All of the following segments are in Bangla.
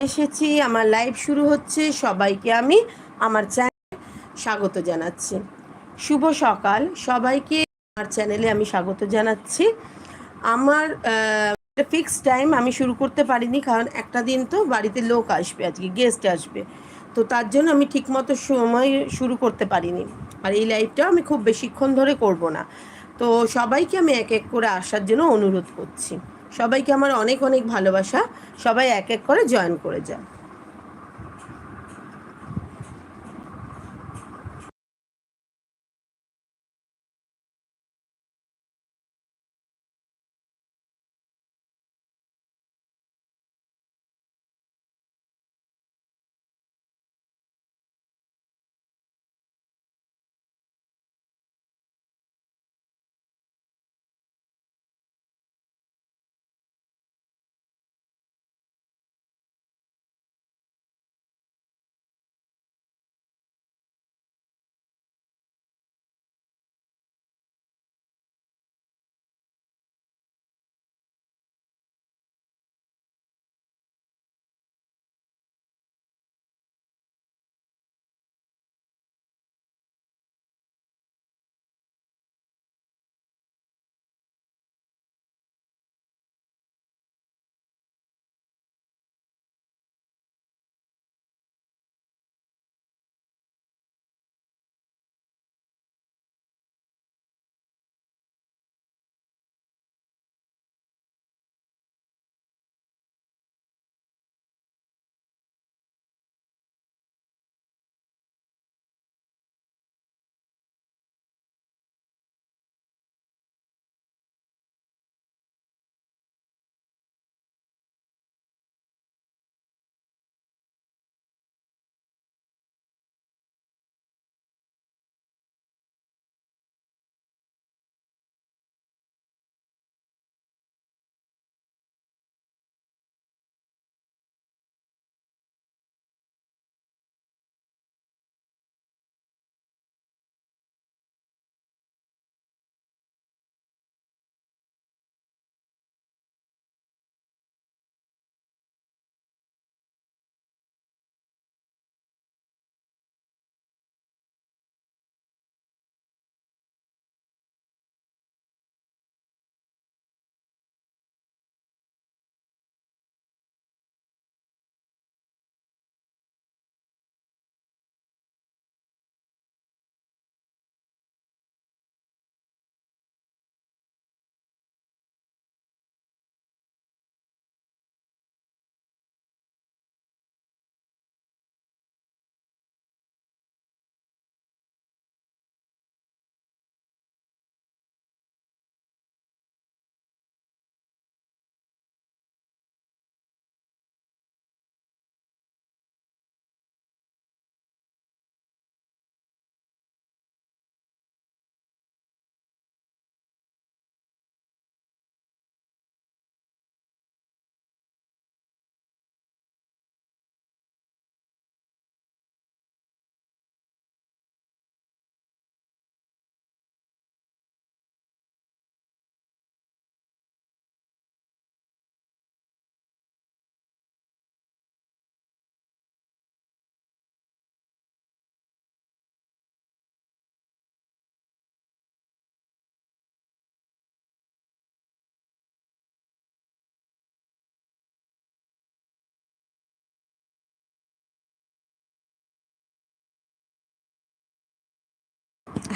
এসেছি, আমার লাইভ শুরু হচ্ছে, সবাইকে আমি আমার চ্যানেলে স্বাগত জানাচ্ছি। শুভ সকাল, সবাইকে আমার চ্যানেলে আমি স্বাগত জানাচ্ছি। আমার ফিক্স টাইম আমি শুরু করতে পারিনি, কারণ একটা দিন তো বাড়িতে লোক আসবে, আজকে গেস্ট আসবে। তো তার জন্য আমি ঠিকমতো সময় শুরু করতে পারিনি। আর এই লাইভটাও আমি খুব বেশিক্ষণ ধরে করব না। তো সবাইকে আমি এক এক করে আসার জন্য অনুরোধ করছি। সবাইকে আমার অনেক অনেক ভালোবাসা। সবাই এক এক করে জয়েন করে যান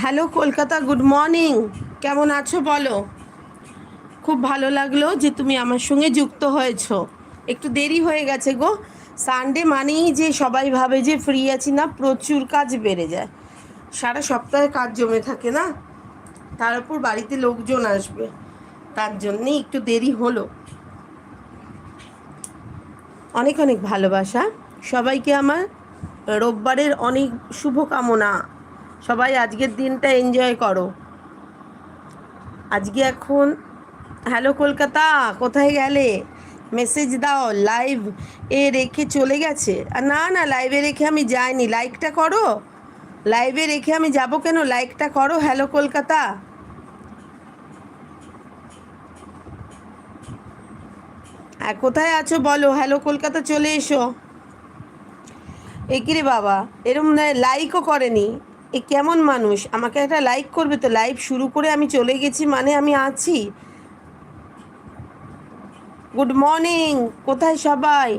হ্যালো, কলকাতা গুড মর্নিং কেমন আছো বলো? খুব ভালো লাগল যে তুমি আমার সঙ্গে যুক্ত হয়েছো। একটু দেরি হয়ে গেছে গো। সানডে মানেই যে সবাই ভাবে যে ফ্রি আছি না, প্রচুর কাজ বেড়ে যায়। সারা সপ্তাহে কাজ জমে থাকে না? তার উপর বাড়িতে লোকজন আসবে। তার জন্যে একটু দেরি হলো। অনেক অনেক ভালোবাসা। সবাইকে আমার রোববারের অনেক শুভকামনা। সবাই আজকের দিনটা এনজয় করো। আজকে এখন হ্যালো কলকাতা, কোথায় গেলে? মেসেজ দাও লাইভ এ রেখে চলে গেছে। আর না না লাইভে রেখে আমি যাইনি। লাইকটা করো। লাইভে রেখে আমি যাব কেন? লাইকটা করো হ্যালো কলকাতা। হ্যাঁ কোথায় আছো বলো? হ্যালো কলকাতা চলে এসো। এ কিরে বাবা? এরম লাইকও করেনি। এ কেমন মানুষ? আমাকে একটা লাইক করবে তো লাইভ শুরু করে আমি চলে গেছি মানে আমি আছি। গুড মর্নিং কোথায় সবাই?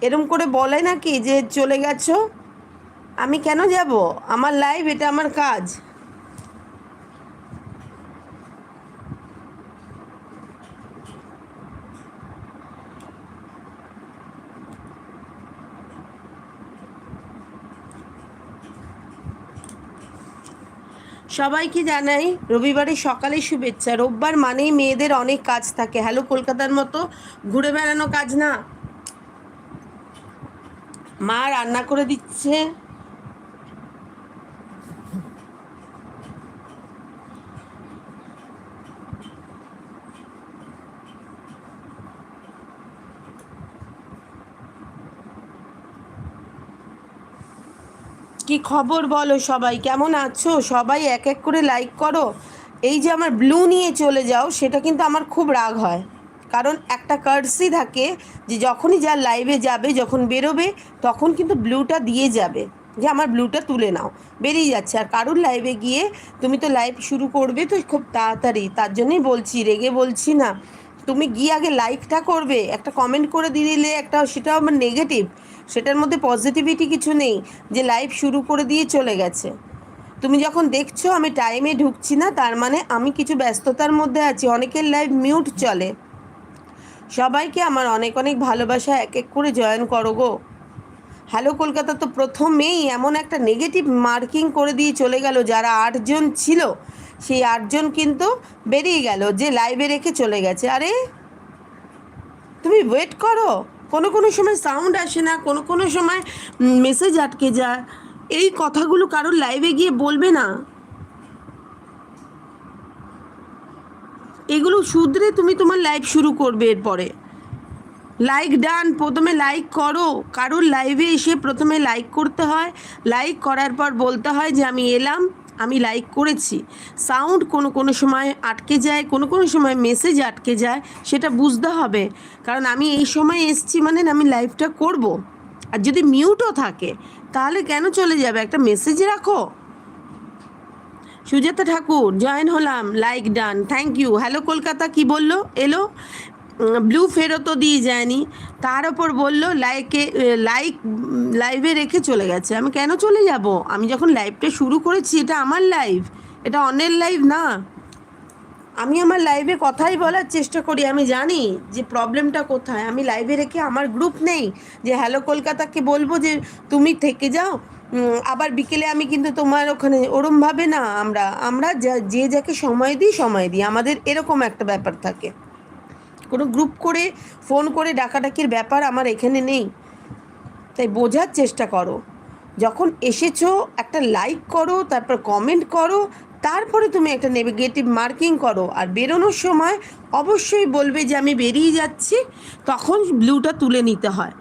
এরম করে বলে নাকি যে চলে গেছো? আমি কেন যাব? আমার লাইভ এটা আমার কাজ। সবাইকে জানাই রবিবারে সকালে শুভেচ্ছা। রোববার মানেই মেয়েদের অনেক কাজ থাকে। হ্যালো, কলকাতার মতো ঘুরে বেড়ানো কাজ না? মা রান্না করে দিচ্ছে। কি খবর বলো সবাই? কেমন আছো? সবাই এক এক করে লাইক করো। এই যে আমার ব্লু নিয়ে চলে যাও, সেটা কিন্তু আমার খুব রাগ হয়। কারণ একটা কার্সি থাকে যে যখনই যা লাইভে যাবে, যখন বেরোবে, তখন কিন্তু ব্লুটা দিয়ে যাবে। যে আমার ব্লুটা তুলে নাও। বেরিয়ে যাচ্ছে। আর কারুর লাইভে গিয়ে তুমি তো লাইভ শুরু করবে তো খুব তাড়াতাড়ি। তার জন্যই বলছি, রেগে বলছি না। তুমি গিয়ে আগে লাইকটা করবে। একটা কমেন্ট করে দিলে একটা, সেটাও আমার নেগেটিভ সেটার মধ্যে পজিটিভিটি কিছু নেই, যে লাইভ শুরু করে দিয়ে চলে গেছে। তুমি যখন দেখছ আমি টাইমে ঢুকছি না, তার মানে আমি কিছু ব্যস্ততার মধ্যে আছি, অনেকের লাইভ মিউট চলে। সবাইকে আমার অনেক অনেক ভালোবাসা এক এক করে জয়েন করো গো। হ্যালো কলকাতা তো প্রথমেই এমন একটা নেগেটিভ মার্কিং করে দিয়ে চলে গেল, যারা আটজন ছিল, সেই আটজন কিন্তু বেরিয়ে গেল, যে লাইভে রেখে চলে গেছে। আরে, তুমি ওয়েট করো। কোনো কোনো সময় সাউন্ড আসে না, কোনো কোনো সময় মেসেজ আটকে যায়। এই কথাগুলো কারোর লাইভে গিয়ে বলবে না। এগুলো শুধরে তুমি তোমার লাইভ শুরু করবে এরপরে। লাইক ডান প্রথমে লাইক করো। কারোর লাইভে এসে প্রথমে লাইক করতে হয়। লাইক করার পর বলতে হয় যে, আমি এলাম। আমি লাইক করেছি। সাউন্ড কোনো কোনো সময় আটকে যায়, কোনো কোনো সময় মেসেজ আটকে যায়, সেটা বুঝতে হবে। কারণ আমি এই সময় এসছি মানে আমি লাইভটা করব। আর যদি মিউটও থাকে, তাহলে কেন চলে যাবে? একটা মেসেজ রাখো। সুজাতা ঠাকুর জয়েন হলাম। Like done thank you hello Kolkata, কি বলল? এলো? ব্লু ফেরতও দিয়ে যায়নি। তার ওপর বলল, লাইকে, লাইক, লাইভে রেখে চলে গেছে। আমি কেন চলে যাব? আমি যখন লাইভটা শুরু করেছি, এটা আমার লাইভ। এটা অন্যের লাইভ না। আমি আমার লাইভে কথাই বলার চেষ্টা করি। আমি জানি যে প্রবলেমটা কোথায়। আমি লাইভে রেখে আমার গ্রুপ নেই যে, হ্যালো, কলকাতাকে বলব যে, তুমি থেকে যাও। আবার বিকেলে আমি কিন্তু তোমার ওখানে, ওরমভাবে না, আমরা আমরা যে যাকে সময় দিই সময় দিই। আমাদের এরকম একটা ব্যাপার থাকে। কোনো গ্রুপ করে ফোন করে ডাকাডাকির ব্যাপার আমার এখানে নেই। তাই বোঝার চেষ্টা করো। যখন এসেছ, একটা লাইক করো, তারপর কমেন্ট করো, তারপরে তুমি একটা নেগেটিভ মার্কিং করো। আর বেরোনোর সময় অবশ্যই বলবে যে আমি বেরিয়ে যাচ্ছি, তখন ব্লুটা তুলে নিতে হয়।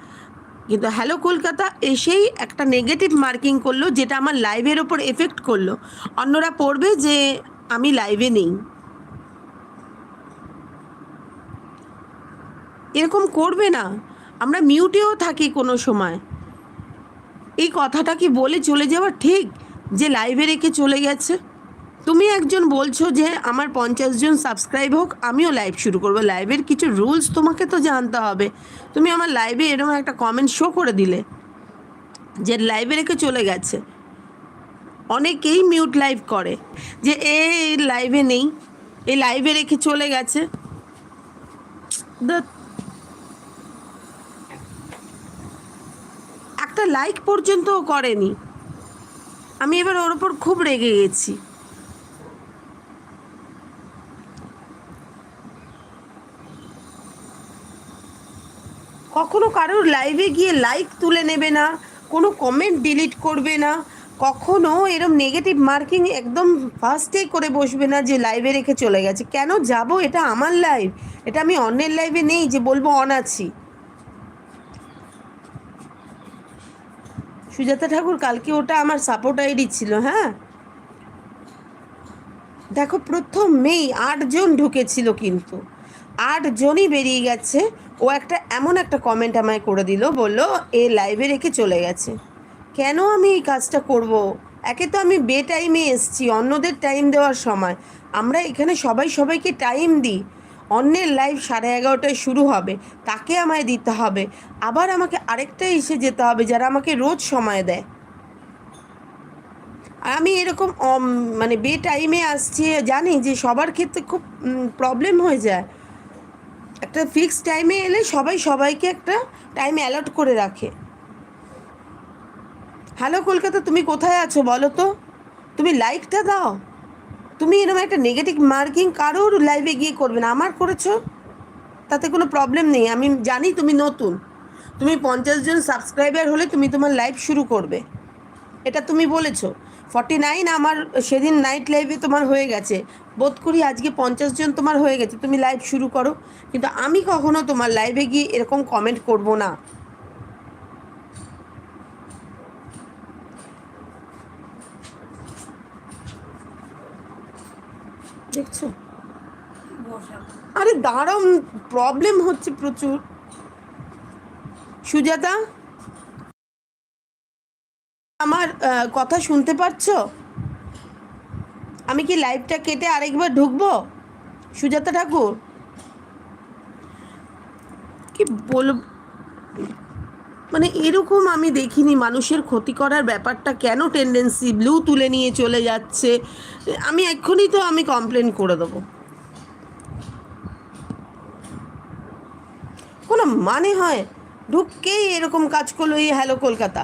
কিন্তু হ্যালো কলকাতা এসেই একটা নেগেটিভ মার্কিং করল, যেটা আমার লাইভের ওপর এফেক্ট করল। অন্যরা পড়বে যে আমি লাইভে নেই। এরকম করবে না। আমরা মিউটেও থাকি কোনো সময়। এই কথাটা কি বলে চলে যাওয়া ঠিক? যে লাইভে রেখে চলে গেছে। তুমি একজন বলছো যে আমার পঞ্চাশ জন সাবস্ক্রাইব হোক, আমিও লাইভ শুরু করব। লাইভের কিছু রুলস তোমাকে তো জানতে হবে। তুমি আমার লাইভে এরকম একটা কমেন্ট শো করে দিলে যে লাইভে রেখে চলে গেছে। অনেকেই মিউট লাইভ করে যে, এ লাইভে নেই। এই লাইভে রেখে চলে গেছে। একটা লাইক পর্যন্তও করেনি। আমি এবার ওর ওপর খুব রেগে গেছি। কখনো কারোর লাইভে গিয়ে লাইক তুলে নেবে না, কোনো কমেন্ট ডিলিট করবে না, কখনো এরম নেগেটিভ মার্কিং একদম ফার্স্টেই করে বসবে না যে লাইভে রেখে চলে গেছে। কেন যাব? এটা আমার লাইভ এটা আমি অন্যের লাইভে নেই যে বলব অন আছি সুজাতা ঠাকুর, কালকে ওটা আমার সাপোর্ট আইডি ছিল হ্যাঁ? দেখো প্রথম প্রথমেই আটজন ঢুকেছিল কিন্তু। আটজনই বেরিয়ে গেছে। ও একটা এমন একটা কমেন্ট আমায় করে দিল, বলল, এ লাইভে রেখে চলে গেছে। কেন আমি এই কাজটা করব? একে তো আমি বে টাইমে এসছি, অন্যদের টাইম দেওয়ার সময়। আমরা এখানে সবাই সবাইকে টাইম দিই। অন্যের লাইফ সাড়ে এগারোটায় শুরু হবে, তাকে আমায় দিতে হবে। আবার আমাকে আরেকটা এসে যেতে হবে যারা আমাকে রোজ সময় দেয়। আর আমি এরকম মানে বে টাইমে আসছি, জানি যে সবার ক্ষেত্রে খুব প্রবলেম হয়ে যায়। একটা ফিক্সড টাইমে এলে সবাই সবাইকে একটা টাইম অ্যালট করে রাখে। হ্যালো কলকাতা, তুমি কোথায় আছো বলো তো? তুমি লাইকটা দাও। তুমি এরকম একটা নেগেটিভ মার্কিং কারোর লাইভে গিয়ে করবে না। আমার করেছ, তাতে কোনো প্রবলেম নেই। আমি জানি তুমি নতুন। তুমি পঞ্চাশ জন সাবস্ক্রাইবার হলে তুমি তোমার লাইভ শুরু করবে। এটা তুমি বলেছ। ফর্টি নাইন আমার, সেদিন নাইট লাইভে তোমার হয়ে গেছে। বোধ করি আজকে পঞ্চাশ জন তোমার হয়ে গেছে। তুমি লাইভ শুরু করো। কিন্তু আমি কখনো তোমার লাইভে গিয়ে এরকম কমেন্ট করব না। দেখছ? আরে দাঁড়াও প্রবলেম হচ্ছে প্রচুর। সুজাতা আমার কথা শুনতে পাচ্ছো আমি কি লাইভটা কেটে আরেকবার ঢুকবো? সুজাতা ঠাকুর? কি বল মানে এরকম আমি দেখিনি। মানুষের ক্ষতি করার ব্যাপারটা কেন টেন্ডেন্সি ব্লু তুলে নিয়ে চলে যাচ্ছে? আমি এক্ষুনি তো আমি কমপ্লেন করে দেবো। কোনো মানে হয়? ঢুককেই এরকম কাজ করল এই হ্যালো কলকাতা।